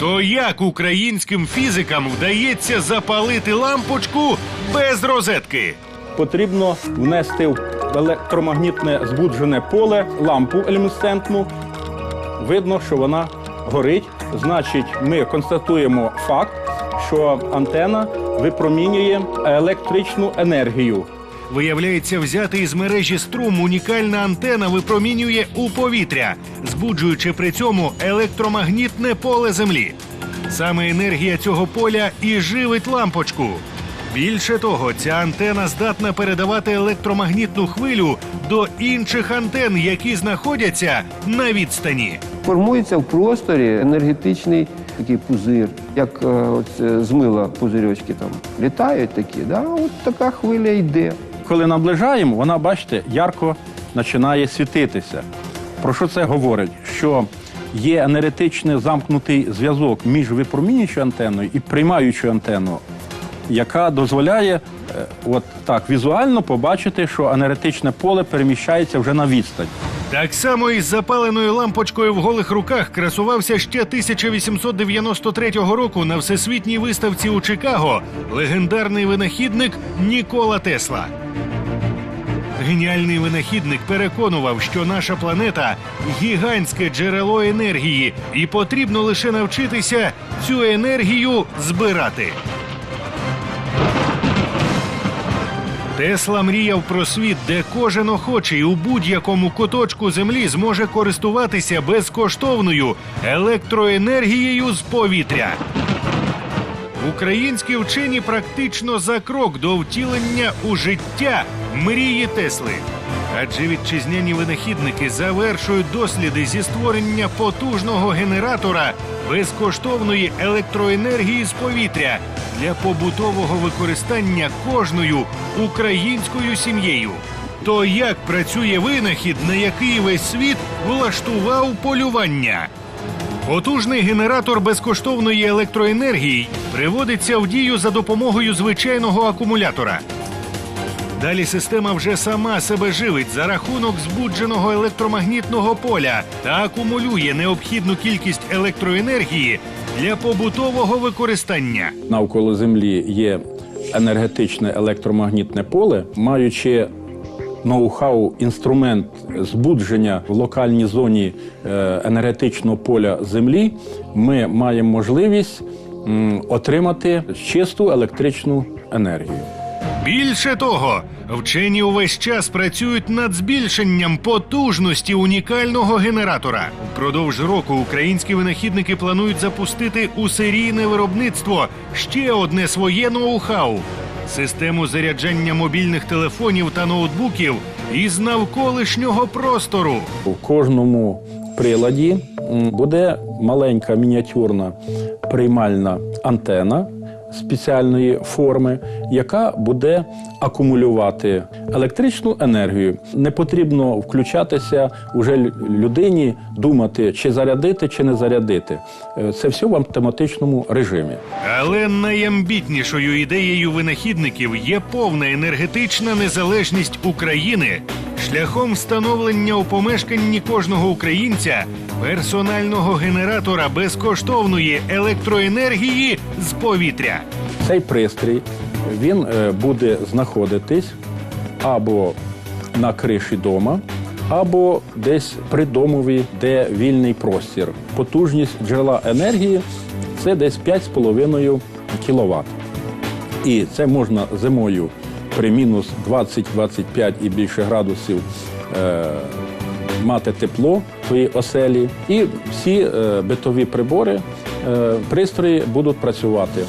То як українським фізикам вдається запалити лампочку без розетки? Потрібно внести в електромагнітне збуджене поле лампу люмінесцентну. Видно, що вона горить. Значить, ми констатуємо факт, що антена випромінює електричну енергію. Виявляється, взяти із мережі струм унікальна антена випромінює у повітря, збуджуючи при цьому електромагнітне поле Землі. Саме енергія цього поля і живить лампочку. Більше того, ця антена здатна передавати електромагнітну хвилю до інших антен, які знаходяться на відстані. Формується в просторі енергетичний такий пузир, як е, от, е, з мила пузирьочки там літають такі, да? от така хвиля йде. Коли наближаємо, вона, бачите, ярко починає світитися. Про що це говорить? Що є енергетичний замкнутий зв'язок між випромінюючою антеною і приймаючою антеною, яка дозволяє е, от так візуально побачити, що енергетичне поле переміщається вже на відстань. Так само із запаленою лампочкою в голих руках красувався ще 1893 року на всесвітній виставці у Чикаго легендарний винахідник Нікола Тесла. Геніальний винахідник переконував, що наша планета гігантське джерело енергії, і потрібно лише навчитися цю енергію збирати. Тесла мріяв про світ, де кожен охочий у будь-якому куточку землі зможе користуватися безкоштовною електроенергією з повітря. Українські вчені практично за крок до втілення у життя мрії Тесли. Адже вітчизняні винахідники завершують досліди зі створення потужного генератора безкоштовної електроенергії з повітря для побутового використання кожною українською сім'єю. То як працює винахід, на який весь світ влаштував полювання? Потужний генератор безкоштовної електроенергії приводиться в дію за допомогою звичайного акумулятора. Далі система вже сама себе живить за рахунок збудженого електромагнітного поля та акумулює необхідну кількість електроенергії для побутового використання. Навколо Землі є енергетичне електромагнітне поле, маючи ноу-хау інструмент збудження в локальній зоні е, енергетичного поля Землі, ми маємо можливість отримати чисту електричну енергію. Більше того, вчені увесь час працюють над збільшенням потужності унікального генератора. Впродовж року українські винахідники планують запустити у серійне виробництво ще одне своє ноу-хау систему заряджання мобільних телефонів та ноутбуків із навколишнього простору. У кожному приладі буде маленька мініатюрна приймальна антена спеціальної форми, яка буде акумулювати електричну енергію. Не потрібно включатися уже людині, думати, чи зарядити, чи не зарядити. Е, Це все в автоматичному режимі. Але найамбітнішою ідеєю винахідників є повна енергетична незалежність України шляхом встановлення у помешканні кожного українця персонального генератора безкоштовної електроенергії з повітря. Цей пристрій він е, буде знаходитись або на криші дома, або десь при домові, де вільний простір. Потужність джерела енергії це десь 5,5 кВт. І це можна зимою при мінус 20-25 і більше градусів е, мати тепло в своїй оселі. І всі е, битові прибори, е, пристрої будуть працювати.